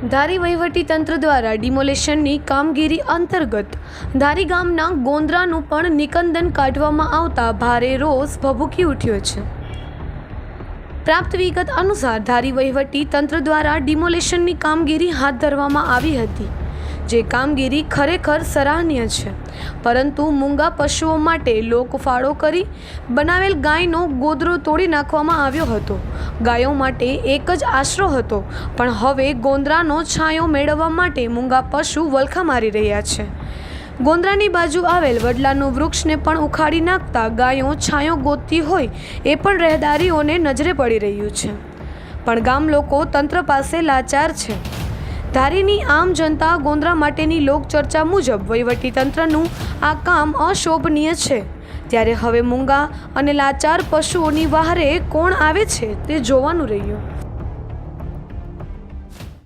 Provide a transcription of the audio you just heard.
ધારી તંત્ર દ્વારા ડિમોલેશનની કામગીરી અંતર્ગત ધારી ગામના ગોંદરાનું પણ નિકંદન કાઢવામાં આવતા ભારે રોષ ભભૂકી ઉઠ્યો છે. પ્રાપ્ત વિગત અનુસાર ધારી વહીવટી તંત્ર દ્વારા ડિમોલેશનની કામગીરી હાથ ધરવામાં આવી હતી, જે કામગીરી ખરેખર સરાહનીય છે. પરંતુ મૂંગા પશુઓ માટે લોકફાળો કરી બનાવેલ ગાયનો ગોદરો તોડી નાખવામાં આવ્યો હતો. ગાયો માટે એક જ આશરો હતો. પણ હવે ગોંદરાનો છાંયો મેળવવા માટે મૂંગા પશુ વલખા મારી રહ્યા છે. ગોંદરાની બાજુ આવેલ વડલાનું વૃક્ષને પણ ઉખાડી નાખતા ગાયો છાંયો ગોતતી હોય એ પણ રહેદારીઓને નજરે પડી રહ્યું છે. પણ ગામ લોકો તંત્ર પાસે લાચાર છે. ધારીની આમ જનતા ગોંદરા માટેની લોકચર્ચા મુજબ વહીવટીતંત્રનું આ કામ અશોભનીય છે. ત્યારે હવે મૂંગા અને લાચાર પશુઓની વહારે કોણ આવે છે તે જોવાનું રહ્યું.